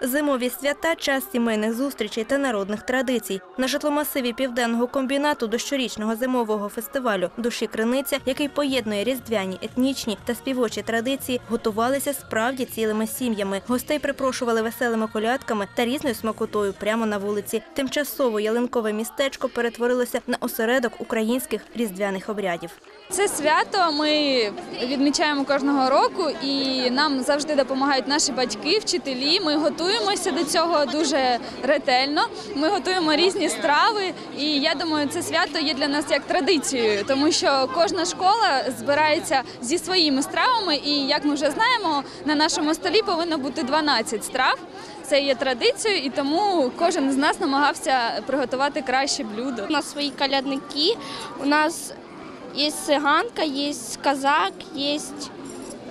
Зимові свята час сімейних зустрічей та народних традицій. На житломасиві південного комбінату до щорічного зимового фестивалю Душі Криниця, який поєднує різдвяні, етнічні та співочі традиції, готувалися справді цілими сім'ями. Гостей припрошували веселими колядками та різною смакотою прямо на вулиці. Тимчасово ялинкове містечко перетворилося на осередок українських різдвяних обрядів. Це свято ми відмічаємо кожного року, і нам завжди допомагають наші батьки, вчителі. Ми готуємося до цього дуже ретельно. Ми готуємо різні страви, і я думаю, це свято є для нас як традицією, тому що кожна школа збирається зі своїми стравами. І як ми вже знаємо, на нашому столі повинно бути 12 страв. Це є традицією, і тому кожен з нас намагався приготувати краще блюдо. У нас свои колядники, у нас есть цыганка, есть казак, есть,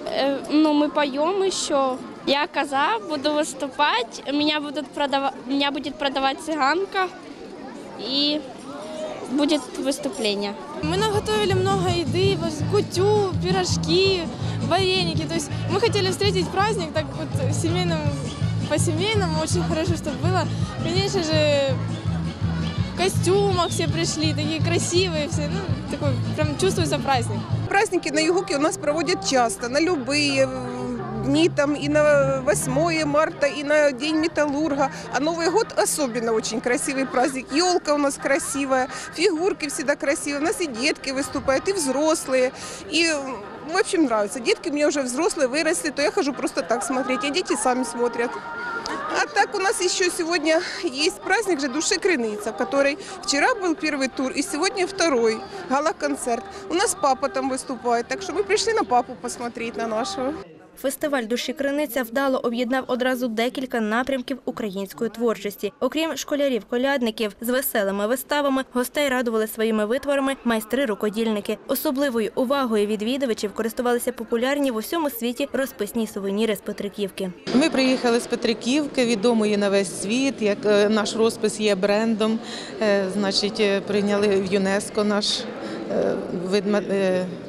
э, ну, мы поем еще. Я коза, буду выступать, меня, будут продава- меня будет продавать цыганка, и будет выступление. Мы наготовили много еды, вот кутю, пирожки, вареники. То есть мы хотели встретить праздник так вот семейным, по-семейному, очень хорошо, чтобы было. Конечно же, в костюмах все пришли, такие красивые все. Ну, такой прям чувствуется праздник. Праздники на Югуке у нас проводят часто, на любые э, дни, там и на 8 марта, и на День Металлурга. А Новый год особенно очень красивый праздник. Елка у нас красивая, фигурки всегда красивые. У нас и детки выступают, и взрослые. И м, в общем нравится. Детки у меня уже взрослые, выросли, то я хожу просто так смотреть, а дети сами смотрят. А так у нас еще сегодня есть праздник же Души Крыныца, который вчера был первый тур и сегодня второй гала-концерт. У нас папа там выступает, так что мы пришли на папу посмотреть на нашего. Фестиваль душі Криниця вдало об'єднав одразу декілька напрямків української творчості. Окрім школярів-колядників з веселими виставами, гостей радували своїми витворами майстри-рукодільники. Особливою увагою відвідувачів користувалися популярні в усьому світі розписні сувеніри з Петриківки. Ми приїхали з Петриківки, відомої на весь світ. Як е, наш розпис є брендом, е, значить, е, прийняли в ЮНЕСКО наш вид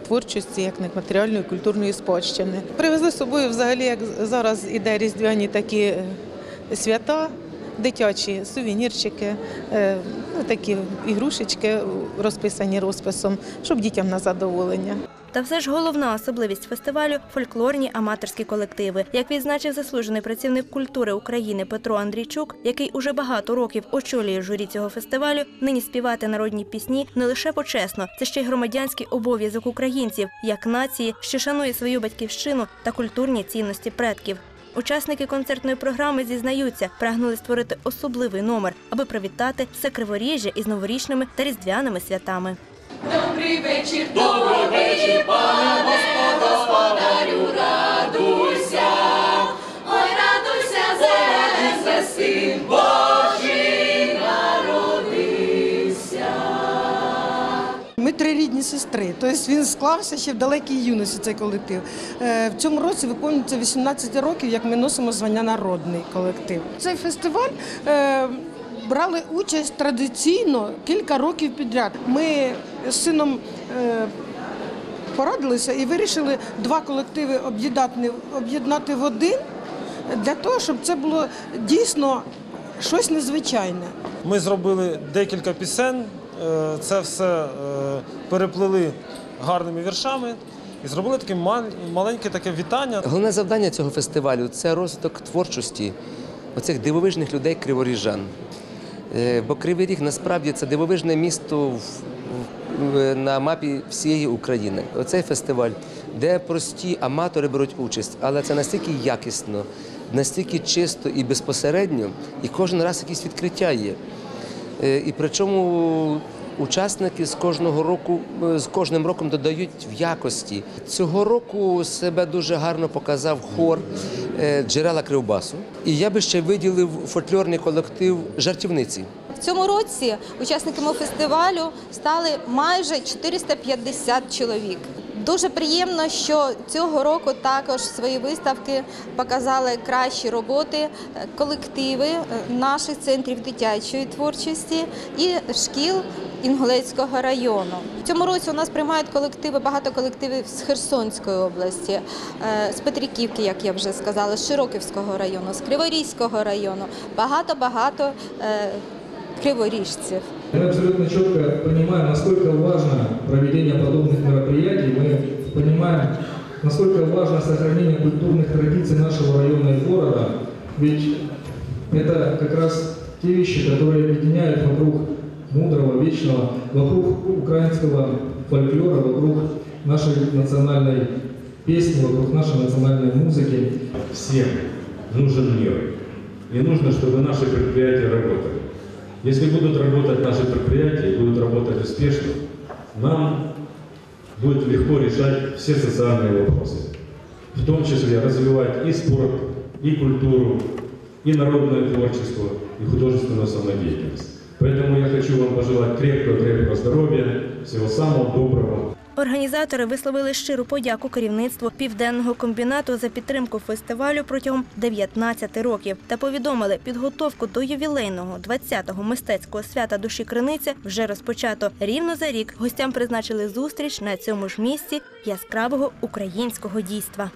творчості як нематеріальної культурної спадщини. Привезли з собою взагалі, як зараз іде різдвяні такі е, свята. Дитячі сувенірчики, е, ну, такі ігрушечки розписані розписом, щоб дітям на задоволення. Та все ж головна особливість фестивалю фольклорні аматорські колективи. Як відзначив заслужений працівник культури України Петро Андрійчук, який уже багато років очолює журі цього фестивалю, нині співати народні пісні не лише почесно, це ще й громадянський обов'язок українців як нації, що шанує свою батьківщину та культурні цінності предків. Учасники концертної програми зізнаються, прагнули створити особливий номер, аби привітати все криворіжжя із новорічними та різдвяними святами. Ми три рідні сестри. Тобто він склався ще в далекій юності цей колектив. Е, В цьому році виповнюється 18 років, як ми носимо звання народний колектив. Цей фестиваль е, брали участь традиційно кілька років підряд. Ми з сином. е, Порадилися і вирішили два колективи об'єднати, об'єднати в один для того, щоб це було дійсно щось незвичайне. Ми зробили декілька пісень, е, це все е, переплели гарними віршами і зробили таке маленьке таке вітання. Головне завдання цього фестивалю це розвиток творчості оцих дивовижних людей криворіжан. Е, Бо Кривий Ріг насправді це дивовижне місто на мапі всієї України. Оцей фестиваль, де прості аматори беруть участь, але це настільки якісно, настільки чисто і безпосередньо, і кожен раз якісь відкриття є. Е, І причому учасники з кожного року, е, з кожним роком додають в якості. Цього року себе дуже гарно показав хор е, джерела Кривбасу. І я би ще виділив фольклорний колектив жартівниці. В цьому році учасниками фестивалю стали майже 450 чоловік. Дуже приємно, що цього року також свої виставки показали кращі роботи е, колективи наших центрів дитячої творчості і шкіл Інгулецького району. В цьому році у нас приймають колективи, багато колективів з Херсонської області, е, з Петриківки, як я вже сказала, з Широківського району, з Криворізького району. Багато-багато е, криворіжців. Мы абсолютно четко понимаем, насколько важно проведение подобных мероприятий. Мы понимаем, насколько важно сохранение культурных традиций нашего района и города. Ведь это как раз те вещи, которые объединяют вокруг мудрого, вечного, вокруг украинского фольклора, вокруг нашей национальной песни, вокруг нашей национальной музыки. Всем нужен мир. И нужно, чтобы наши предприятия работали. Если будут работать наши предприятия и будут работать успешно, нам будет легко решать все социальные вопросы. В том числе развивать и спорт, и культуру, и народное творчество, и художественную самодеятельность. Поэтому я хочу вам пожелать крепкого-крепкого здоровья, всего самого доброго, Організатори висловили щиру подяку керівництву південного комбінату за підтримку фестивалю протягом 19 років та повідомили, підготовку до ювілейного 20-го мистецького свята душі Криниця вже розпочато. Рівно за рік гостям призначили зустріч на цьому ж місці яскравого українського дійства.